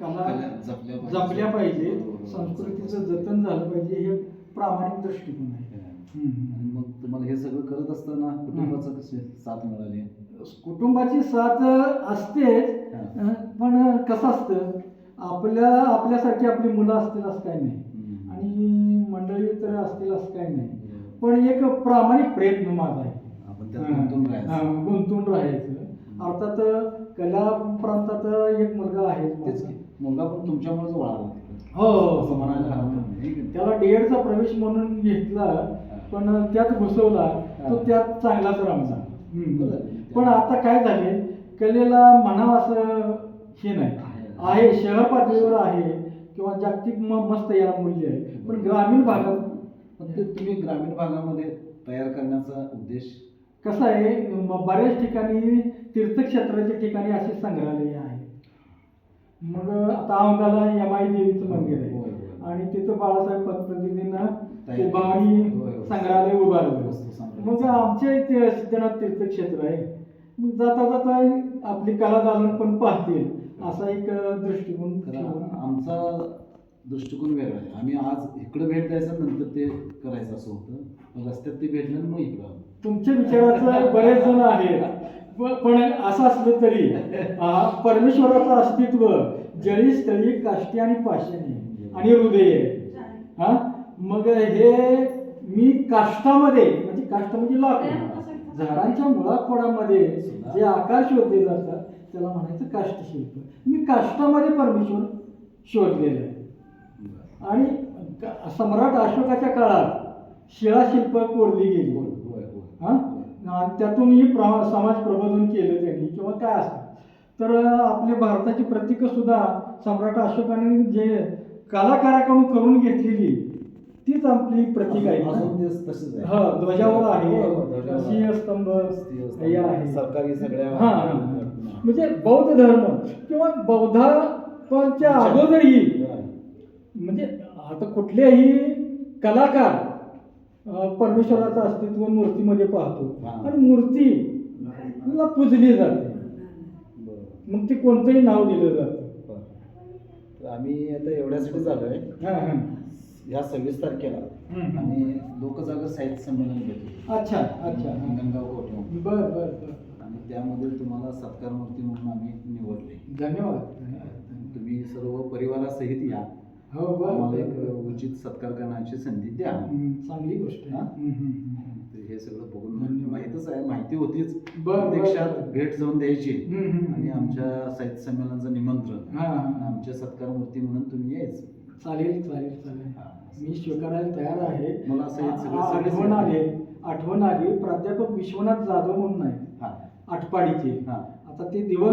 कला जपल्या पाहिजे. जपल्या पाहिजे बरोबर. संस्कृतीचं जतन झालं पाहिजे हे प्रामाणिक दृष्टिकोन आहे. आणि मग तुम्हाला हे सगळं करत असताना कुटुंबाचं कसे साथ मिळाली कुटुंबाची साथ असतेच हा. पण कसं असतं आपल्या आपल्यासारखी आपली मुलं असतील असं काही नाही. आणि मंडळी तर असतील असं काही नाही. पण एक प्रामाणिक प्रयत्न माझा आहे हा, गुंतून राहायचं अर्थात कला प्रांतात एक मुलगा आहे तेच की मुलगा पण तुमच्यामुळेच वळाला. हो, हो, असं. म्हणायला हरकत नाही? त्याला डीएडचा प्रवेश म्हणून घेतला पण त्यात घुसवला तो. त्यात चांगलाच. बरं. पण आता काय झाले कलेला म्हणावं असं हे नाही आहे शहर पातळीवर आहे किंवा जागतिक मस्त याला मूल्य आहे पण ग्रामीण भागात तुम्ही ग्रामीण भागामध्ये तयार करण्याचा उद्देश कसं आहे बऱ्याच ठिकाणी तीर्थक्षेत्राच्या ठिकाणी असे संग्रहालय आहे मग आता औंधाला यमाई देवीचं मंदिर आहे. आणि तिथं बाळासाहेब पतप्रतिनिधींना ते होय. संग्रहालय उभारलं. मग आमच्या इथे सिद्धनाथ तीर्थक्षेत्र आहे मग जाता जाता आपली कला दालन पण पाहतील असा एक दृष्टिकोन आमचा दृष्टिकोन वेगळा आहे. आम्ही आज इकडे भेट द्यायचं नंतर ते करायचं असं होतं. मग रस्त्यात ते भेटलं आणि मग इकडं आलो. तुमच्या विचाराचं बरेच जण आहेत. प- पण असं असलं तरी आ, परमेश्वराचं अस्तित्व जळी स्थळी काष्टी आणि पाषाणी आणि हृदय आहे हा? मग हे मी काष्टामध्ये म्हणजे काष्ट म्हणजे लाकूड झाडांच्या मुळाखोडामध्ये जे आकार शोधले जातात त्याला म्हणायचं काष्टशिल्प. मी काष्टामध्ये परमेश्वर शोधलेलं आहे. आणि सम्राट अशोकाच्या काळात शिळाशिल्प कोरली गेली. हा? त्यातूनही प्र समाज प्रबोधन केलं त्यांनी किंवा काय असतं तर आपल्या भारताची प्रतीकं सुद्धा सम्राट अशोकाने जे कलाकाराकडून करून घेतलेली तीच आपली प्रतीक आहे. हा ध्वजावर आहे. सिंहस्तंभ सरकारी सगळ्या हा. म्हणजे बौद्ध धर्म किंवा बौद्धांच्या अगोदरही म्हणजे आता कुठलेही कलाकार परमेश्वराचं अस्तित्व मूर्तीमध्ये पाहतो. आणि मूर्ती पूजली जाते. मग ते कोणतंही नाव दिलं जातं. आम्ही आता एवढ्यासाठी झालोय. हा, हा. ह्या सव्वीस तारखेला. आम्ही लोकजागर साहित्य संमेलन घेतो अच्छा अच्छा. गंगाव कोटगाव बर बर आणि त्यामध्ये तुम्हाला सत्कार मूर्ती म्हणून आम्ही निवडले. धन्यवाद. तुम्ही सर्व परिवारासहित या. हो आम्हाला एक. उचित सत्कार करण्याची संधी द्या. चांगली गोष्ट आहे. हा? तर हे सगळं बघून. माहीतच आहे माहिती होतीच. प्रत्यक्षात. भेट जाऊन द्यायची. आणि. आमच्या साहित्य संमेलनाचं निमंत्रण. आमच्या सत्कार मूर्ती म्हणून तुम्ही यायचं. चालेल चालेल चालेल. मी स्वीकारायला तयार आहे. मला असं आठवण. आली. आठवण आली. प्राध्यापक विश्वनाथ जाधव म्हणून आहे हा. आटपाडीचे. हा. आता ते दिवस